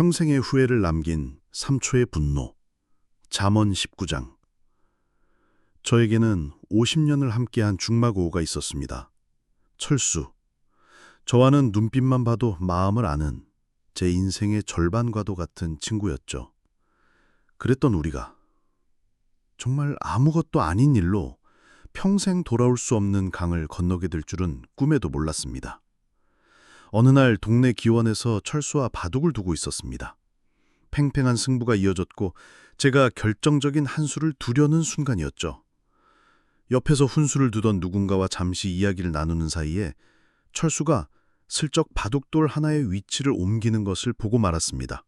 평생의 후회를 남긴 3초의 분노. 잠언 19장. 저에게는 50년을 함께한 중마고우가 있었습니다. 철수. 저와는 눈빛만 봐도 마음을 아는 제 인생의 절반과도 같은 친구였죠. 그랬던 우리가 정말 아무것도 아닌 일로 평생 돌아올 수 없는 강을 건너게 될 줄은 꿈에도 몰랐습니다. 어느 날 동네 기원에서 철수와 바둑을 두고 있었습니다. 팽팽한 승부가 이어졌고 제가 결정적인 한 수를 두려는 순간이었죠. 옆에서 훈수를 두던 누군가와 잠시 이야기를 나누는 사이에 철수가 슬쩍 바둑돌 하나의 위치를 옮기는 것을 보고 말았습니다.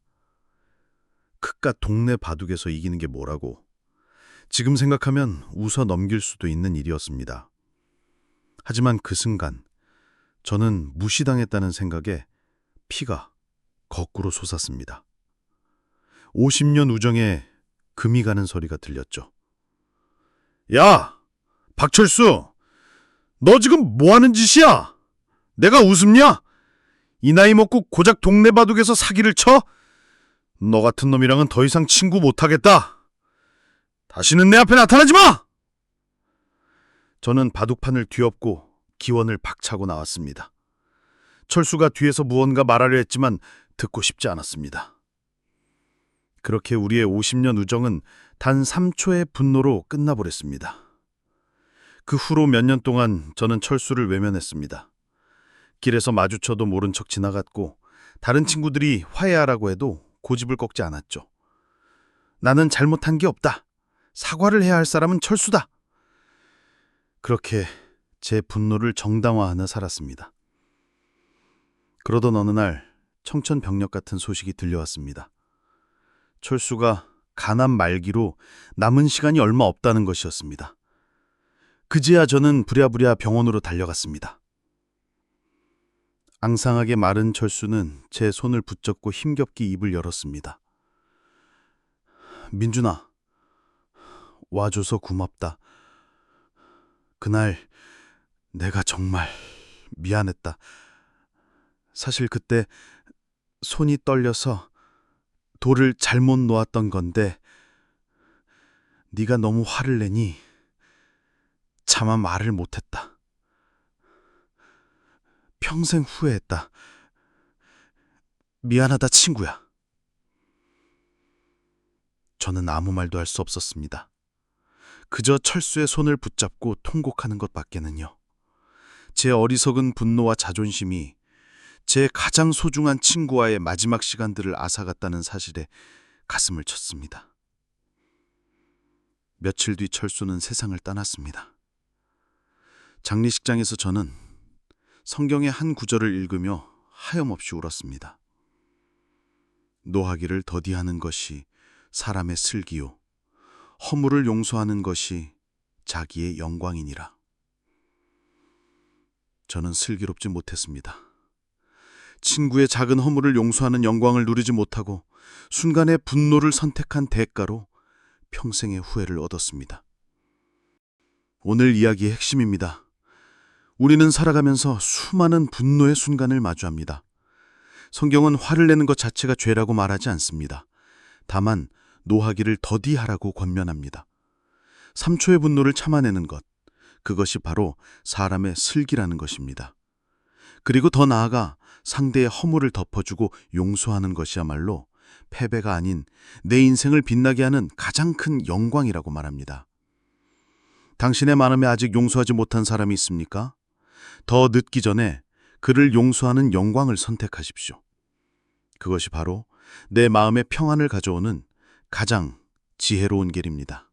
그깟 동네 바둑에서 이기는 게 뭐라고. 지금 생각하면 웃어 넘길 수도 있는 일이었습니다. 하지만 그 순간 저는 무시당했다는 생각에 피가 거꾸로 솟았습니다. 50년 우정에 금이 가는 소리가 들렸죠. 야! 박철수! 너 지금 뭐 하는 짓이야? 내가 웃음냐? 이 나이 먹고 고작 동네 바둑에서 사기를 쳐? 너 같은 놈이랑은 더 이상 친구 못하겠다. 다시는 내 앞에 나타나지 마! 저는 바둑판을 뒤엎고 기원을 박차고 나왔습니다. 철수가 뒤에서 무언가 말하려 했지만 듣고 싶지 않았습니다. 그렇게 우리의 50년 우정은 단 3초의 분노로 끝나버렸습니다. 그 후로 몇 년 동안 저는 철수를 외면했습니다. 길에서 마주쳐도 모른 척 지나갔고 다른 친구들이 화해하라고 해도 고집을 꺾지 않았죠. 나는 잘못한 게 없다. 사과를 해야 할 사람은 철수다. 그렇게 제 분노를 정당화하며 살았습니다. 그러던 어느 날 청천벽력 같은 소식이 들려왔습니다. 철수가 가난 말기로 남은 시간이 얼마 없다는 것이었습니다. 그제야 저는 부랴부랴 병원으로 달려갔습니다. 앙상하게 마른 철수는 제 손을 붙잡고 힘겹게 입을 열었습니다. 민준아, 와줘서 고맙다. 그날 내가 정말 미안했다. 사실 그때 손이 떨려서 돌을 잘못 놓았던 건데 네가 너무 화를 내니 차마 말을 못했다. 평생 후회했다. 미안하다 친구야. 저는 아무 말도 할 수 없었습니다. 그저 철수의 손을 붙잡고 통곡하는 것밖에는요. 제 어리석은 분노와 자존심이 제 가장 소중한 친구와의 마지막 시간들을 앗아갔다는 사실에 가슴을 쳤습니다. 며칠 뒤 철수는 세상을 떠났습니다. 장례식장에서 저는 성경의 한 구절을 읽으며 하염없이 울었습니다. 노하기를 더디하는 것이 사람의 슬기요. 허물을 용서하는 것이 자기의 영광이니라. 저는 슬기롭지 못했습니다. 친구의 작은 허물을 용서하는 영광을 누리지 못하고 순간의 분노를 선택한 대가로 평생의 후회를 얻었습니다. 오늘 이야기의 핵심입니다. 우리는 살아가면서 수많은 분노의 순간을 마주합니다. 성경은 화를 내는 것 자체가 죄라고 말하지 않습니다. 다만 노하기를 더디하라고 권면합니다. 3초의 분노를 참아내는 것, 그것이 바로 사람의 슬기라는 것입니다. 그리고 더 나아가 상대의 허물을 덮어주고 용서하는 것이야말로 패배가 아닌 내 인생을 빛나게 하는 가장 큰 영광이라고 말합니다. 당신의 마음에 아직 용서하지 못한 사람이 있습니까? 더 늦기 전에 그를 용서하는 영광을 선택하십시오. 그것이 바로 내 마음의 평안을 가져오는 가장 지혜로운 길입니다.